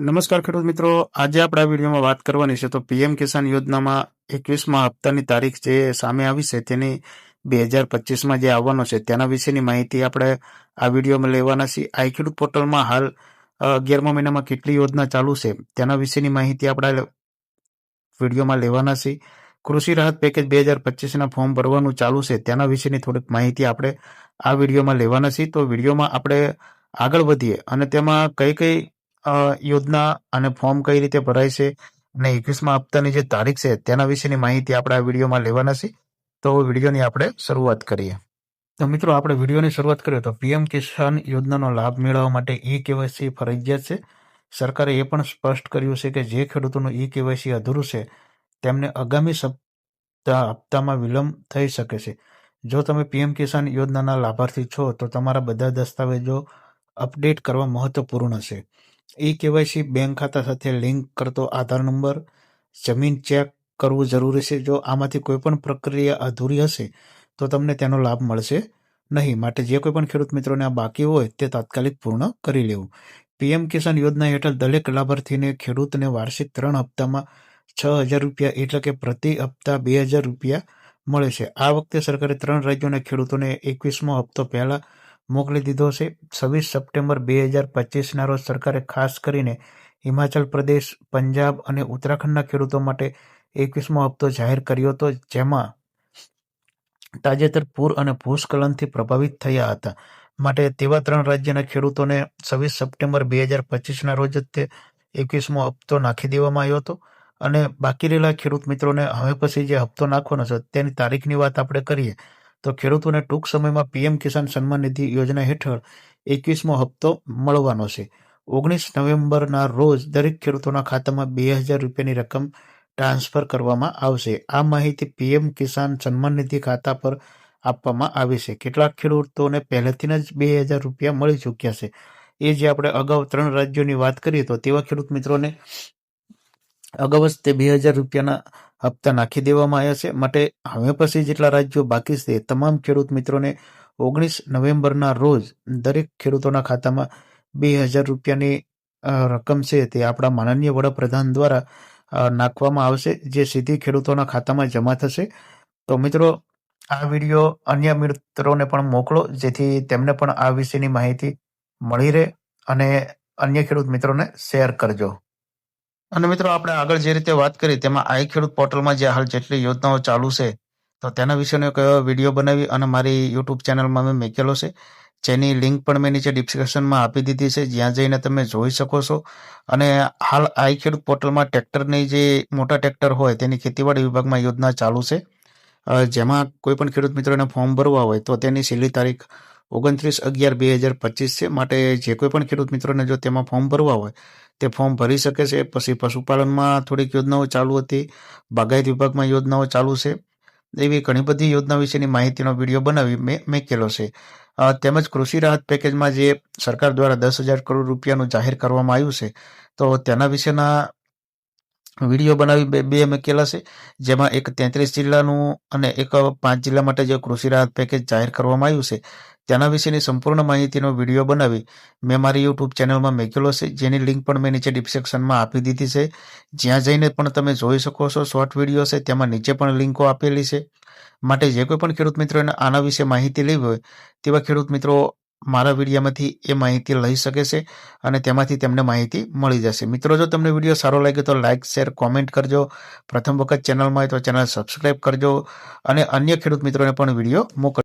નમસ્કાર ખેડૂત મિત્રો. આજે આપણે વિડીયોમાં વાત કરવાની છે તો પીએમ કિસાન યોજનામાં એકવીસમાં હપ્તાની તારીખ જે સામે આવી છે તેની બે હજાર પચીસમાં જે આવવાનો છે તેના વિશેની માહિતી આપણે આ વિડીયોમાં લેવાના છીએ. આઈ ખેડૂત પોર્ટલમાં હાલ અગિયારમા મહિનામાં કેટલી યોજના ચાલુ છે તેના વિશેની માહિતી આપણે વિડીયોમાં લેવાના છીએ. કૃષિ રાહત પેકેજ બે હજાર પચીસના ફોર્મ ભરવાનું ચાલુ છે તેના વિશેની થોડીક માહિતી આપણે આ વિડીયોમાં લેવાના છીએ. તો વિડીયોમાં આપણે આગળ વધીએ અને તેમાં કઈ કઈ યોજના અને ફોર્મ કઈ રીતે ભરાય છે અને એકવીસમાં હપ્તાની જે તારીખ છે તેના વિશેની માહિતી આપણે આ વિડીયોમાં લેવાના છે. તો વિડીયોની આપણે શરૂઆત કરીએ. તો મિત્રો, આપણે વિડીયોની શરૂઆત કરીએ તો પીએમ કિસાન યોજનાનો લાભ મેળવવા માટે ઈ કેવાયસી ફરજિયાત છે. સરકારે એ પણ સ્પષ્ટ કર્યું છે કે જે ખેડૂતોનું ઈ કેવાયસી અધૂરું છે તેમને આગામી સપ્તાહ હપ્તામાં વિલંબ થઈ શકે છે. જો તમે પીએમ કિસાન યોજનાના લાભાર્થી છો તો તમારા બધા દસ્તાવેજો અપડેટ કરવા મહત્વપૂર્ણ છે. ઈ કેવાયસી બેંક ખાતા સાથે લિંક કરતો આધાર નંબર, જમીન ચેક કરવું જરૂરી છે. જો આમાંથી કોઈ પણ પ્રક્રિયા અધૂરી હશે, તો તમને તેનો લાભ મળશે નહીં. માટે જે કોઈ પણ ખેડૂત મિત્રોને આ બાકી હોય, તે તાત્કાલિક પૂર્ણ કરી લેવું. પીએમ કિસાન યોજના હેઠળ દરેક લાભાર્થીને ખેડૂતને વાર્ષિક ત્રણ હપ્તામાં છ હજાર રૂપિયા એટલે કે પ્રતિ હપ્તા બે હજાર રૂપિયા મળે છે. આ વખતે સરકારે ત્રણ રાજ્યોના ખેડૂતોને એકવીસમો હપ્તો પહેલા મોકલી દીધો છે. છવ્વીસ સપ્ટેમ્બર બે હજાર પચીસના રોજ સરકારે ખાસ કરીને હિમાચલ પ્રદેશ, પંજાબ અને ઉત્તરાખંડના ખેડૂતો માટે એકવીસમો હપ્તો જાહેર કર્યો હતો, જેમાં તાજેતર પૂર અને ભૂસ્ખલનથી પ્રભાવિત થયા હતા. માટે તેવા ત્રણ રાજ્યના ખેડૂતોને છવ્વીસ સપ્ટેમ્બર બે હજાર પચીસના રોજ જ તે એકવીસમો હપ્તો નાખી દેવામાં આવ્યો હતો. અને બાકી રહેલા ખેડૂત મિત્રોને હવે પછી જે હપ્તો નાખવાનો છે તેની તારીખની વાત આપણે કરીએ. તો ખેડૂતોને ટૂંક સમયમાં પીએમ કિસાન સન્માન નિધિ યોજના હેઠળ એકવીસમો હપ્તો મળવાનો છે. ઓગણીસ નવેમ્બરના રોજ દરેક ખેડૂતોના ખાતામાં બે હજાર રૂપિયાની રકમ ટ્રાન્સફર કરવામાં આવશે. આ માહિતી પીએમ કિસાન સન્માન નિધિ ખાતા પર આપવામાં આવી છે. કેટલાક ખેડૂતોને પહેલેથી જ બે હજાર રૂપિયા મળી ચૂક્યા છે. એ જે આપણે અગાઉ ત્રણ રાજ્યોની વાત કરીએ તો તેવા ખેડૂત મિત્રોને અગાઉ તે બે હજાર રૂપિયાના હપ્તા નાખી દેવામાં આવ્યા છે. માટે હવે પછી જેટલા રાજ્યો બાકી છે તમામ ખેડૂત મિત્રોને ઓગણીસ નવેમ્બરના રોજ દરેક ખેડૂતોના ખાતામાં બે હજાર રૂપિયાની રકમ છે તે આપણા માનનીય વડાપ્રધાન દ્વારા નાખવામાં આવશે, જે સીધી ખેડૂતોના ખાતામાં જમા થશે. તો મિત્રો, આ વીડિયો અન્ય મિત્રોને પણ મોકલો, જેથી તેમને પણ આ વિશેની માહિતી મળી રહે અને અન્ય ખેડૂત મિત્રોને શેર કરજો. અને મિત્રો, આપણે આગળ જે રીતે વાત કરી, તેમાં આઈ ખેડૂત પોર્ટલમાં જે હાલ જેટલી યોજનાઓ ચાલુ છે, તો તેના વિશેનો કયો વીડિયો બનાવી અને મારી યુટ્યુબ ચેનલમાં મેં મૂકેલો છે. જેની લિંક પણ મેં નીચે ડિસ્ક્રિપ્શનમાં આપી દીધી છે. જ્યાં જઈને તમે જોઈ શકો છો. અને હાલ આઈ ખેડૂત પોર્ટલમાં ટ્રેક્ટરની જે મોટા ટ્રેક્ટર હોય, તેની ખેતીવાડી વિભાગમાં યોજના ચાલુ છે. જેમાં કોઈ પણ ખેડૂત મિત્રોને ફોર્મ ભરવા હોય, તો તેની છેલ્લી તારીખ ઓગણત્રીસ અગિયાર બે હજાર પચીસ છે. માટે જે કોઈ પણ ખેડૂત મિત્રોને જો તેમાં ફોર્મ ભરવા હોય, તે ફોર્મ ભરી શકે છે. પછી પશુપાલનમાં થોડીક યોજનાઓ ચાલુ હતી. બાગાયત વિભાગમાં યોજનાઓ ચાલુ છે. એવી ઘણી બધી યોજના વિશેની માહિતીનો વીડિયો બનાવી મેં, મેકેલો છે. તેમજ કૃષિ રાહત પેકેજમાં જે સરકાર દ્વારા દસ હજાર કરોડ રૂપિયાનું જાહેર કરવામાં આવ્યું છે, તો તેના વિશેના વીડિયો બનાવી બે બે મૂકેલા છે, જેમાં એક તેત્રીસ જિલ્લાનું અને એક પાંચ જિલ્લા માટે જે કૃષિ રાહત પેકેજ જાહેર કરવામાં આવ્યું છે, તેના વિશેની સંપૂર્ણ માહિતીનો વીડિયો બનાવી મેં મારી યુટ્યુબ ચેનલમાં મૂકેલો છે, જેની લિંક પણ મેં નીચે ડિસ્ક્રિપ્શનમાં આપી દીધી છે. જ્યાં જઈને પણ તમે જોઈ શકો છો શોર્ટ વીડિયો છે, તેમાં નીચે પણ લિંકો આપેલી છે. માટે જે કોઈ પણ ખેડૂત મિત્રોને આના વિશે માહિતી લેવી હોય, તેવા ખેડૂત મિત્રો મારા વિડીયામાંથી એ માહિતી લઈ શકે છે અને તેમાંથી તેમને માહિતી મળી જશે. મિત્રો, જો તમને વીડિયો સારો લાગ્યો તો લાઇક શેર, કોમેન્ટ કરજો. પ્રથમ વખત ચેનલમાં હોય તો ચેનલ સબસ્ક્રાઇબ કરજો અને અન્ય ખેડૂત મિત્રોને પણ વીડિયો મોકલ